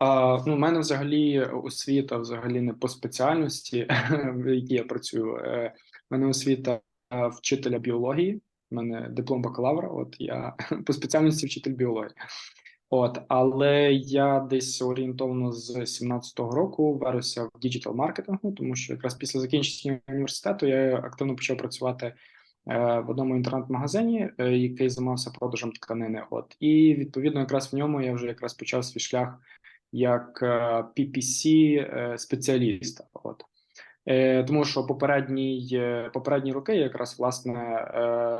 Ну, у мене взагалі освіта взагалі не по спеціальності, в якій я працюю. Е, У мене освіта е, вчителя біології. У мене диплом бакалавра. От я по спеціальності вчитель біології. От, але я десь орієнтовно з 17-го року веруся в діджитал маркетингу, тому що якраз після закінчення університету я активно почав працювати е, в одному інтернет-магазині, е, який займався продажем тканини. От і відповідно, якраз в ньому я вже якраз почав свій шлях як е, PPC е, спеціаліста. От. Е, Тому що попередні, попередні роки я якраз власне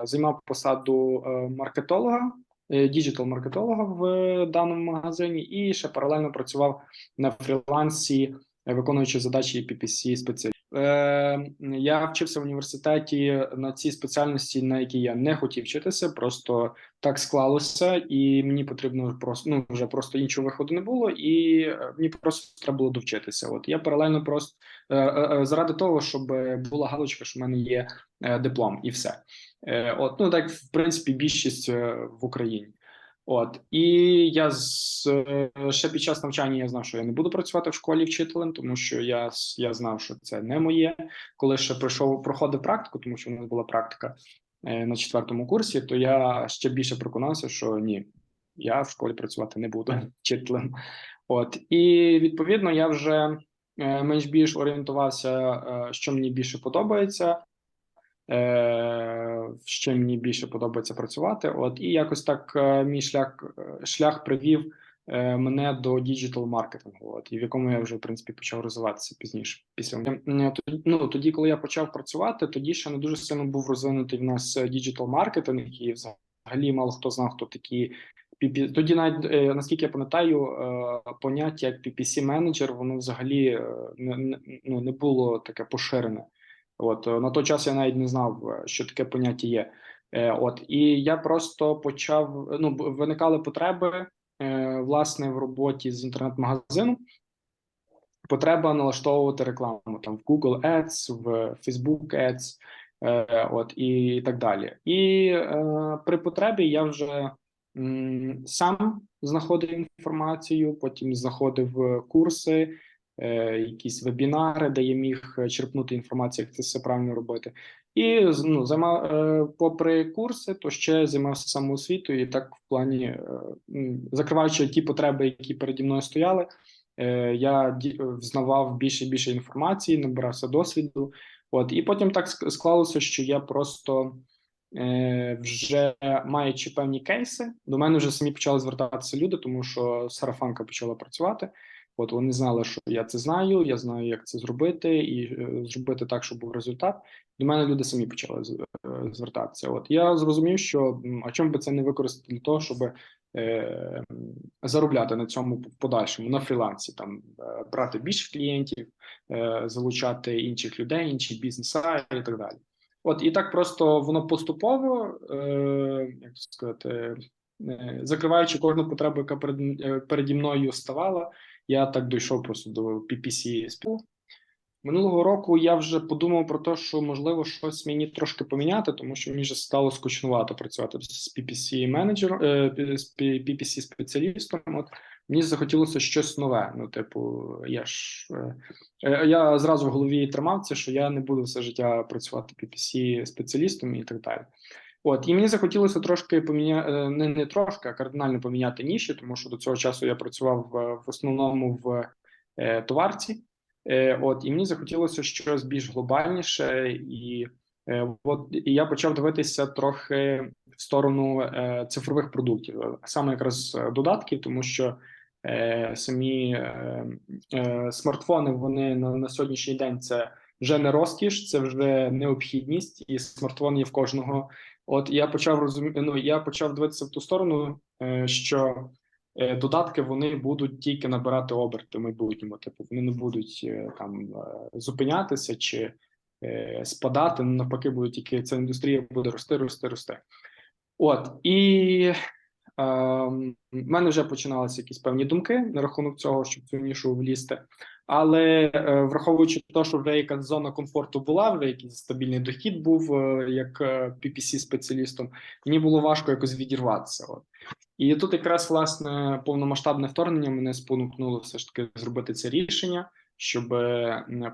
займав посаду маркетолога, діджитал-маркетолога в даному магазині, і ще паралельно працював на фрілансі, виконуючи задачі PPC спеціаліста. Е, Я вчився в університеті на цій спеціальності, на якій я не хотів вчитися, просто так склалося, і мені потрібно просто ну вже просто іншого виходу не було, і е, мені просто треба було довчитися. От я паралельно просто е, е, заради того, щоб була галочка, що в мене є диплом, і все. От ну так в принципі більшість в Україні. От і я з ще під час навчання я знав, що я не буду працювати в школі вчителем, тому що я я знав, що це не моє. Коли ще пройшов проходив практику, тому що в нас була практика на четвертому курсі, то я ще більше переконався, що ні, я в школі працювати не буду вчителем. От і відповідно я вже е, менш більш орієнтувався, що мені більше подобається. Е, ще мені більше подобається працювати. От і якось так е, мій шлях е, шлях привів мене до діджитал маркетингу, от і в якому я вже в принципі почав розвиватися пізніше. Після ну, тоді, коли я почав працювати, тоді ще не дуже сильно був розвинутий в нас діджитал маркетинг, і взагалі мало хто знав, хто такі. Тоді, навіть наскільки я пам'ятаю, поняття як ppc менеджер воно взагалі не ну, не було таке поширене. От е, на той час я навіть не знав, е, що таке поняття є. Е, от і я просто почав. Ну виникали потреби власне в роботі з інтернет-магазином. Потреба налаштовувати рекламу там в Google Ads, в Facebook Ads, от і так далі. І е, при потребі я вже сам знаходив інформацію, потім знаходив курси, Е, якісь вебінари, де я міг е, черпнути інформацію, як це все правильно робити. І ну, займав, е, попри курси, то ще займався самоосвітою, і так в плані закриваючи ті потреби, які переді мною стояли, я взнавав більше і більше інформації, набирався досвіду. От і потім так склалося, що я просто. Вже маючи певні кейси, до мене вже самі почали звертатися люди, тому що сарафанка почала працювати. От вони знали, що я це знаю, я знаю, як це зробити, і е, зробити так, щоб був результат. До мене люди самі почали е, звертатися. От я зрозумів, що а чому би це не використати для того, щоб е, заробляти на цьому подальшому на фрілансі, там е, брати більше клієнтів, е, залучати інших людей, інші бізнеси і так далі. От і так просто воно поступово, е, як сказати, е, закриваючи кожну потребу, яка перед переді мною ставала. Я так дійшов просто до PPC спілку. Минулого року я вже подумав про те, що можливо щось мені трошки поміняти, тому що мені вже стало скучнувато працювати з PPC менеджером, е, з PPC спеціалістом. От мені захотілося щось нове. Ну, типу, я ж е, я зразу в голові тримав це, що я не буду все життя працювати PPC спеціалістом і так далі. От і мені захотілося трошки поміняти е, не не трошки, а кардинально поміняти ніші, тому що до цього часу я працював в, в основному в е, товарці. Е, От і мені захотілося щось більш глобальніше, і е, от і я почав дивитися трохи в сторону е, цифрових продуктів, саме якраз додатків, тому що е, самі е, е, смартфони вони на, на сьогоднішній день це вже не розкіш, це вже необхідність, і смартфон є в кожного. От я почав розуміти, ну я почав дивитися в ту сторону, е, що е, додатки вони будуть тільки набирати оберти в майбутньому. Типу вони не будуть е, там зупинятися чи спадати. Навпаки, будуть тільки ця індустрія буде рости, рости, рости. От і в ем, мене вже починалися якісь певні думки на рахунок цього, щоб цю нішу влізти. Але е, враховуючи те, що вже якась зона комфорту була, вже якийсь стабільний дохід був е, як е, PPC спеціалістом, мені було важко якось відірватися. От. І тут якраз власне повномасштабне вторгнення мене спонукнуло все ж таки зробити це рішення, щоб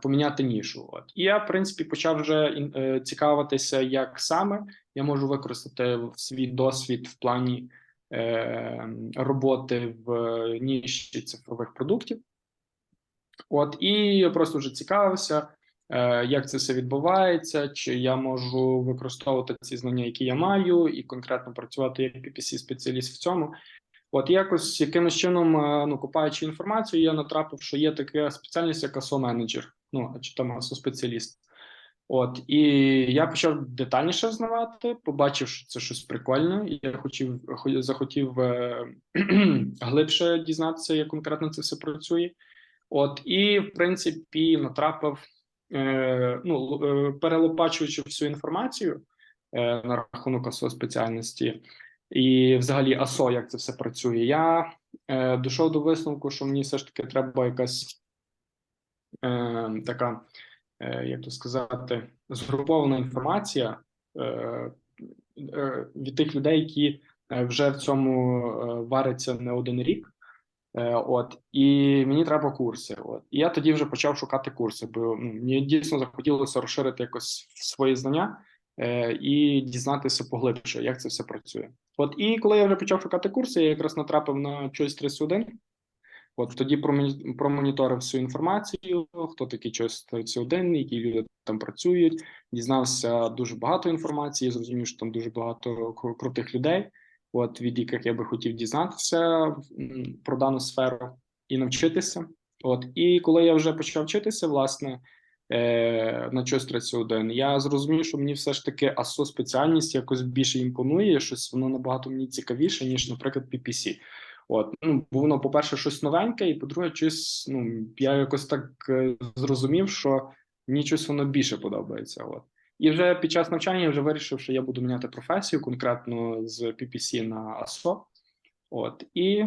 поміняти нішу. От і я, в принципі, почав вже цікавитися, як саме я можу використати свій досвід в плані роботи в ніші цифрових продуктів. От і просто вже цікавився, е, як це все відбувається, чи я можу використовувати ці знання, які я маю, і конкретно працювати як PPC спеціаліст в цьому. От якось якимось чином, е, ну копаючи інформацію, я натрапив, що є така спеціальність, як ASO менеджер, ну чи там ASO спеціаліст. От і я почав детальніше взнавати, побачив, що це щось прикольне. і Я хотів захотів е, глибше дізнатися, як конкретно це все працює. От і в принципі натрапив, е, ну е, перелопачуючи всю інформацію е, на рахунок АСО спеціальності, і взагалі АСО, як це все працює. Я е, дійшов до висновку, що мені все ж таки треба якась е, така, як то сказати, згрупована інформація е, е, від тих людей, які е, вже в цьому е, варяться не один рік. Е, От і мені треба курси. От і я тоді вже почав шукати курси, бо мені дійсно захотілося розширити якось свої знання е, і дізнатися поглибше, як це все працює. От і коли я вже почав шукати курси, я якраз натрапив на Choice 31. От тоді промоні- промоніторив всю інформацію, хто такий Choice 31, які люди там працюють. Дізнався дуже багато інформації. Зрозумів, що там дуже багато крутих людей от від яких я би хотів дізнатися про дану сферу і навчитися. От і коли я вже почав вчитися, власне, е, на щось 31, я зрозумів, що мені все ж таки АСО спеціальність якось більше імпонує, щось воно набагато мені цікавіше, ніж, наприклад, PPC. От, ну, бо воно, по-перше, щось новеньке, і по-друге, щось, ну, я якось так е, зрозумів, що мені щось воно більше подобається. От. І вже під час навчання я вже вирішив, що я буду міняти професію конкретно з PPC на АСО. От і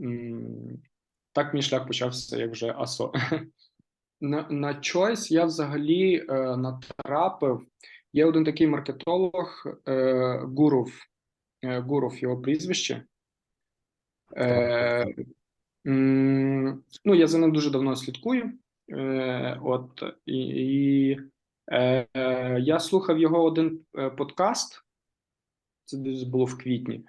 м, так мій шлях почався як вже АСО. На, на Choice я взагалі е, натрапив. Є один такий маркетолог е, Гуров, е, Гуров його прізвище. Е, ну, я за ним дуже давно слідкую. Е, от і, і е, я слухав його один е, подкаст. Це десь було в квітні.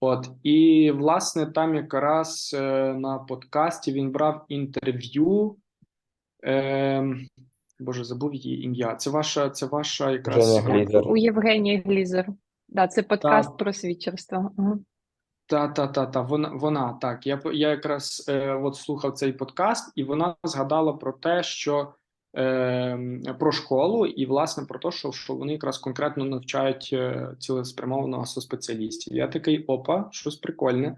От, і власне там якраз е, на подкасті він брав інтерв'ю. Е, Боже, забув її ім'я. Це ваша, це ваша якраз У Євгенії Глізер. Да, це подкаст про свідчерство. Ага. Та, та, та, та, вона, вона так. Я, я якраз е, от слухав цей подкаст, і вона згадала про те, що е, про школу, і власне про те, що, що вони якраз конкретно навчають е, цілеспрямованого спеціалістів. Я такий опа, щось прикольне.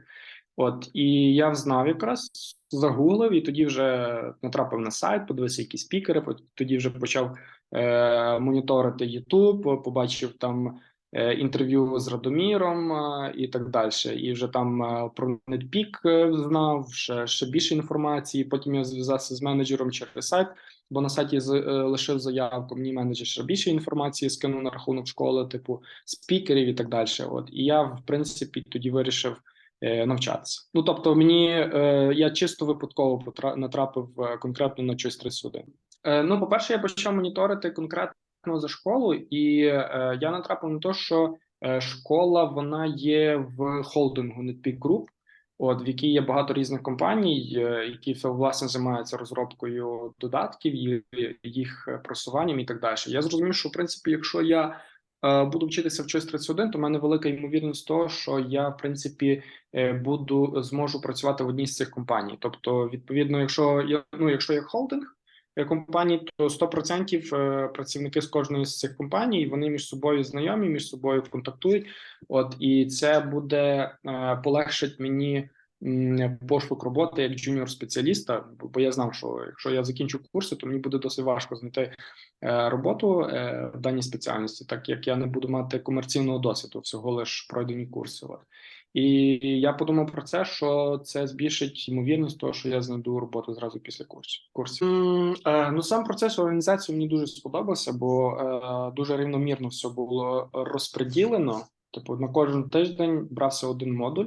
От і я взнав якраз загуглив, і тоді вже натрапив на сайт, подивився, які спікери. Тоді вже почав е, моніторити YouTube, побачив там інтерв'ю з Радоміром е, і так далі. І вже там е, про NetPeak е, знав ще, ще більше інформації. Потім я зв'язався з менеджером через сайт, бо на сайті е, лишив заявку. Мені менеджер ще більше інформації скинув на рахунок школи, типу спікерів і так далі. От і я, в принципі, тоді вирішив. е, Навчатися. Ну тобто, мені е, я чисто випадково натрапив е, конкретно на щось 31. Е, ну, по-перше, я почав моніторити конкретно за школу, і е, я натрапив на те, що е, школа вона є в холдингу NetPeak Group, от в якій є багато різних компаній, е, які власне займаються розробкою додатків, і їх просуванням і так далі. Я зрозумів, що в принципі, якщо я е, буду вчитися в щось 31, то в мене велика ймовірність того, що я в принципі е, буду зможу працювати в одній з цих компаній. Тобто, відповідно, якщо я ну, якщо є холдинг компаній, то 100% е, працівники з кожної з цих компаній вони між собою знайомі, між собою контактують. От і це буде е, полегшить мені. Пошук роботи як джуніор спеціаліста, бо я знав, що якщо я закінчу курси, то мені буде досить важко знайти е, роботу в даній спеціальності, так як я не буду мати комерційного досвіду, всього лиш пройдені курси. І я подумав про це, що це збільшить ймовірність того, що я знайду роботу зразу після курсів. курсів. Е, Ну сам процес організації мені дуже сподобався, бо е, дуже рівномірно все було розподілено. Типу, на кожен тиждень брався один модуль.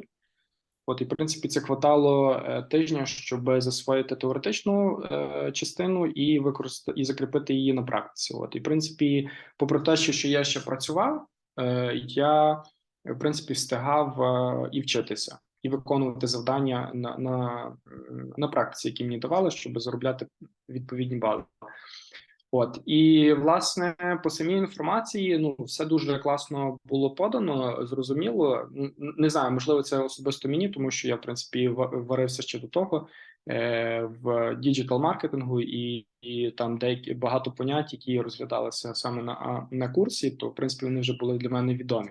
От і в принципі це хватало е, тижня, щоб засвоїти теоретичну е, частину і використати і закріпити її на практиці. От і в принципі, попри те, що я ще працював, е, я в принципі встигав е, і вчитися, і виконувати завдання на, на, на практиці, які мені давали, щоб заробляти відповідні бали. От і власне по самій інформації, ну все дуже класно було подано, зрозуміло. Не знаю, можливо, це особисто мені, тому що я в принципі ва- варився ще до того е, в діджитал маркетингу, і, і там деякі багато понять, які розглядалися саме на на курсі, то в принципі вони вже були для мене відомі.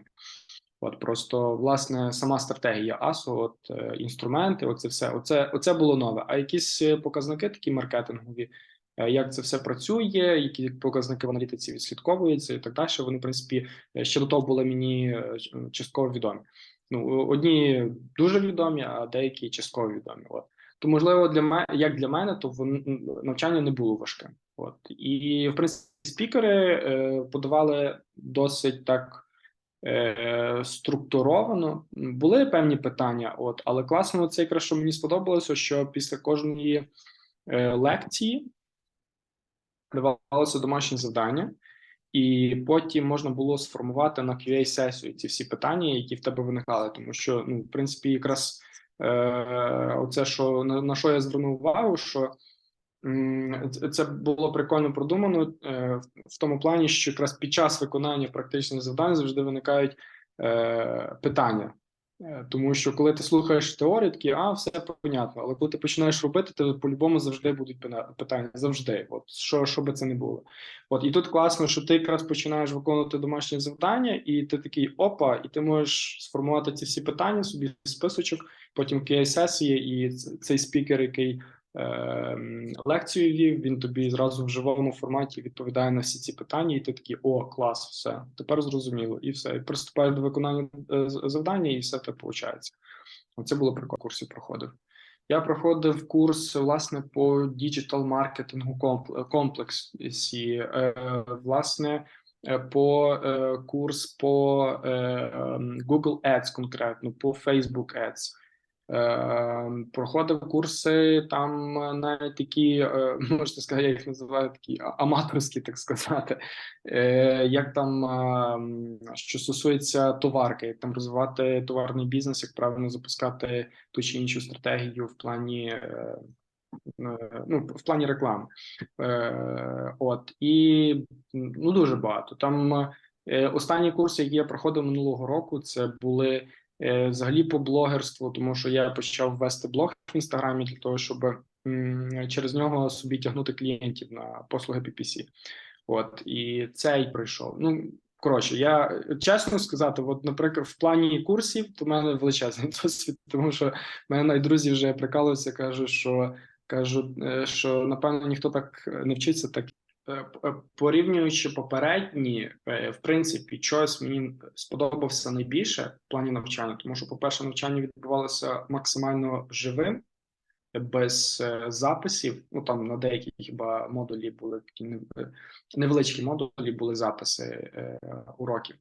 От просто власне сама стратегія АСУ, от е, інструменти, оце все, оце, оце було нове. А якісь е, показники такі маркетингові, е, як це все працює, які показники в аналітиці відслідковуються і так далі. Вони, в принципі, е, ще до того були мені частково відомі. Ну, одні дуже відомі, а деякі частково відомі. От. То, можливо, для мене, як для мене, то вон- навчання не було важким. От. І, в принципі, спікери е, подавали досить так е, структуровано. Були певні питання, от, але класно це якраз що мені сподобалося, що після кожної е, лекції давалося домашнє завдання, і потім можна було сформувати на QA-сесію ці всі питання, які в тебе виникали. Тому що, ну, в принципі, якраз е, оце, що на, на що я звернув увагу, що це- було прикольно продумано е, в- тому плані, що якраз під час виконання практичних завдань завжди виникають е, питання. Е, Тому що коли ти слухаєш теорію, такі, а все понятно. Але коли ти починаєш робити, то по-любому завжди будуть питання. Завжди, от що, що би це не було. От і тут класно, що ти якраз починаєш виконувати домашні завдання, і ти такий опа, і ти можеш сформувати ці всі питання собі списочок, потім QA-сесії, і цей спікер, який лекцію вів, він тобі зразу в живому форматі відповідає на всі ці питання, і ти такий о, клас, все, тепер зрозуміло, і все. І приступаєш до виконання е, завдання, і все так виходить. Оце було прикольно. Курсі проходив. Я проходив курс власне по діджитал маркетингу комп- комплексі. Е, власне, е, по курс по ем, Google Ads конкретно, по Facebook Ads. Е, проходив курси там навіть такі, е, можна сказати, я їх називаю такі аматорські, так сказати. Е, як там, е, що стосується товарки, як там розвивати товарний бізнес, як правильно запускати ту чи іншу стратегію в плані. е, Ну, в плані реклами, от і ну дуже багато. Там останні курси, які я проходив минулого року, це були взагалі по блогерству, тому що я почав вести блог в інстаграмі для того, щоб через нього собі тягнути клієнтів на послуги PPC. От і цей пройшов. Ну коротше, я чесно сказати, от, наприклад, в плані курсів то в мене величезний досвід, тому що в мене навіть друзі вже прикалуються, кажуть, що кажуть, е, що напевно ніхто так не вчиться, так Е, е, порівнюючи попередні, е, в принципі, щось мені сподобався найбільше в плані навчання, тому що, по-перше, навчання відбувалося максимально живим, без е, записів. Ну там на деяких хіба модулі були такі е, невеличкі модулі, були записи е, уроків.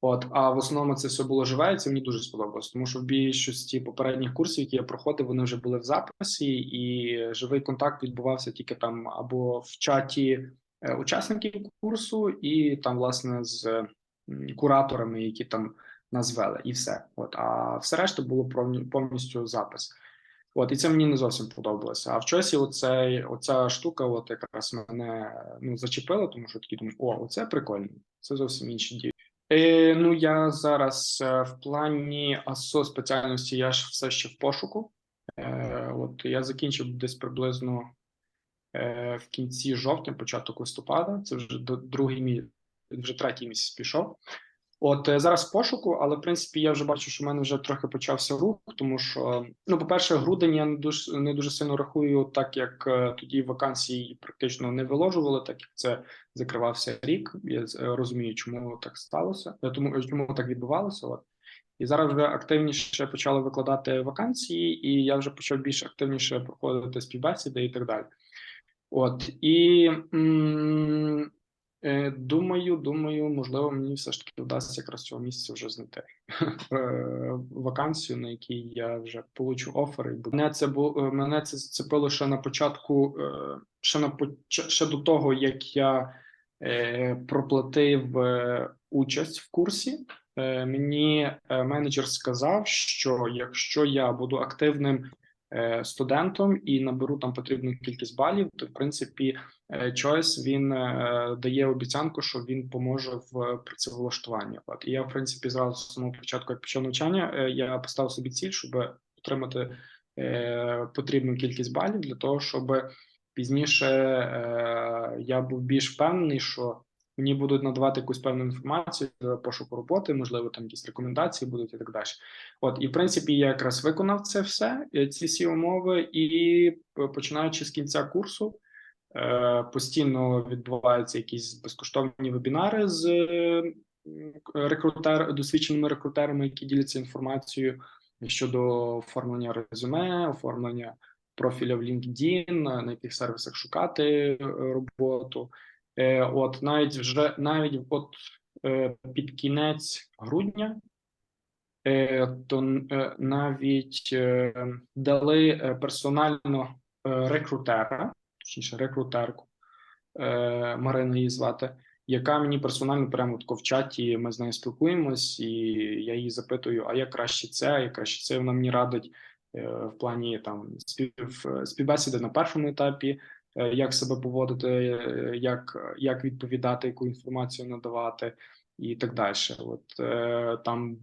От, а в основному це все було живе, і це мені дуже сподобалось, тому що в більшості попередніх курсів, які я проходив, вони вже були в записі, і живий контакт відбувався тільки там або в чаті е, учасників курсу, і там, власне, з кураторами, які там нас вели, і все. От, а все решта було повністю запис. От, і це мені не зовсім подобалося. А в часі оцей, оця штука, от якраз мене ну, зачепила, тому що такі думаю, о, оце прикольно, це зовсім інші дії. Е, ну, я зараз е, в плані АСО спеціальності, я ж все ще в пошуку. Е, от я закінчив десь приблизно е, в кінці жовтня, початок листопада. Це вже другий місяць, вже третій місяць пішов. От е, зараз пошуку, але в принципі я вже бачу, що в мене вже трохи почався рух, тому що ну, по-перше, грудень я не дуже не дуже сильно рахую, так як е, тоді вакансії практично не виложували, так як це закривався рік. Я е, розумію, чому так сталося, е, тому чому так відбувалося. От і зараз вже активніше почали викладати вакансії, і я вже почав більш активніше проходити співбесіди і так далі. От і Е, Думаю, думаю, можливо, мені все ж таки вдасться якраз цього місяця вже знайти е, вакансію, на якій я вже получу офери. Мене це було мене це зацепило ще на початку, е, ще на ще до того, як я е, проплатив е, участь в курсі. Е, Мені е, менеджер сказав, що якщо я буду активним е, студентом і наберу там потрібну кількість балів, то в принципі е, Choice він е, дає обіцянку, що він поможе в працевлаштуванні. От і я, в принципі, зразу з самого початку, як почав навчання, е, я поставив собі ціль, щоб отримати е, потрібну кількість балів для того, щоб пізніше е, я був більш впевнений, що мені будуть надавати якусь певну інформацію для пошуку роботи, можливо, там якісь рекомендації будуть і так далі. От, і в принципі, я якраз виконав це все, е, ці всі умови, і е, починаючи з кінця курсу, е, постійно відбуваються якісь безкоштовні вебінари з рекрутер, досвідченими рекрутерами, які діляться інформацією щодо оформлення резюме, оформлення профіля в LinkedIn, на яких сервісах шукати роботу. Е, От навіть вже навіть от е, під кінець грудня, е, то е, навіть е, дали е, персонально е, рекрутера, точніше рекрутерку е, Марину її звати, яка мені персонально прямо в чаті. Ми з нею спілкуємось, і я її запитую: а як краще це, а як краще це. Вона мені радить е, в плані там спів, співбесіди на першому етапі е, як себе поводити, е, як, як відповідати, яку інформацію надавати, і так далі. От е, там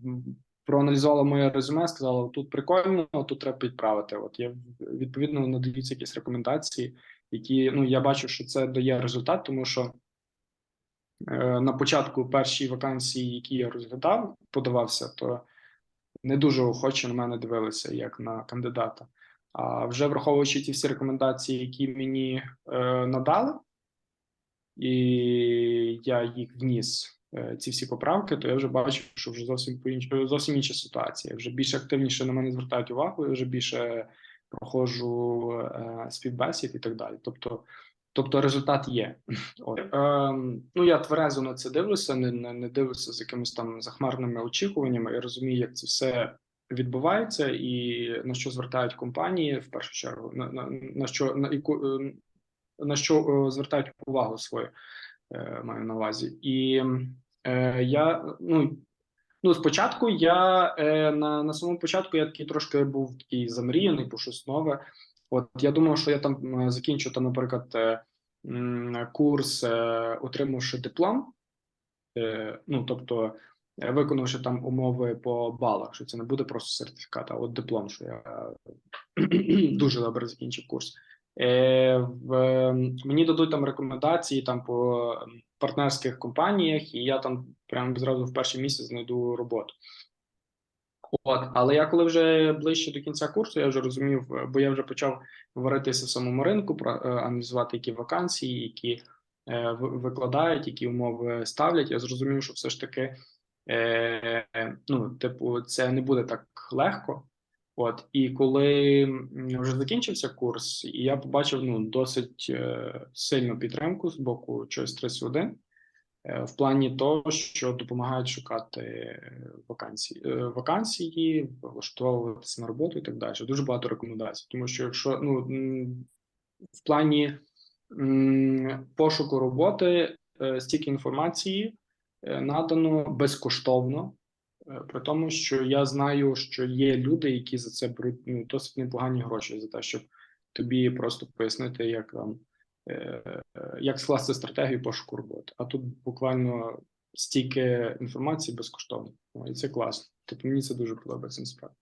проаналізувала моє резюме, сказала: тут прикольно, тут треба підправити. От я відповідно надаються якісь рекомендації, які ну я бачу, що це дає результат, тому що. е, На початку першій вакансії, які я розглядав, подавався, то не дуже охоче на мене дивилися як на кандидата. А вже враховуючи ті всі рекомендації, які мені е, надали, і я їх вніс, е, ці всі поправки, то я вже бачу, що вже зовсім по інш... зовсім інша ситуація. Вже більш активніше на мене звертають увагу, я вже більше проходжу е, співбесід і так далі. Тобто, тобто результат є. От. Е, ну я тверезо на це дивлюся, не, не дивлюся з якимись там захмарними очікуваннями. Я розумію, як це все відбувається, і на що звертають компанії в першу чергу, на, на, на що на яку е, на що е, звертають увагу свою, е, маю на увазі. І е, я ну. Ну, спочатку я е, на, на самому початку я такий трошки був такий замріяний, по щось нове. От я думав, що я там закінчу там, наприклад, е, курс, е, отримавши диплом. Е, ну, тобто, виконавши там умови по балах, що це не буде просто сертифікат, а от диплом, що я дуже добре закінчив курс. Е, в, мені дадуть там рекомендації там по ем, партнерських компаніях, і я там прямо зразу в перший місяць знайду роботу. От, але я коли вже ближче до кінця курсу, я вже розумів, е, бо я вже почав варитися в самому ринку, про е, аналізувати які вакансії, які е, викладають, які умови ставлять. Я зрозумів, що все ж таки, е, ну, типу, це не буде так легко. От, і коли вже закінчився курс, і я побачив ну, досить е, сильну підтримку з боку Choice 31 е, в плані того, що допомагають шукати е, вакансії, е, вакансії, влаштовуватися на роботу і так далі. Дуже багато рекомендацій. Тому що якщо ну в плані м, пошуку роботи е, стільки інформації надано безкоштовно. Е, При тому, що я знаю, що є люди, які за це беруть ну, досить непогані гроші за те, щоб тобі просто пояснити, як там е, е, як скласти стратегію пошуку роботи. А тут буквально стільки інформації безкоштовно. І це класно. Тобто мені це дуже подобається насправді.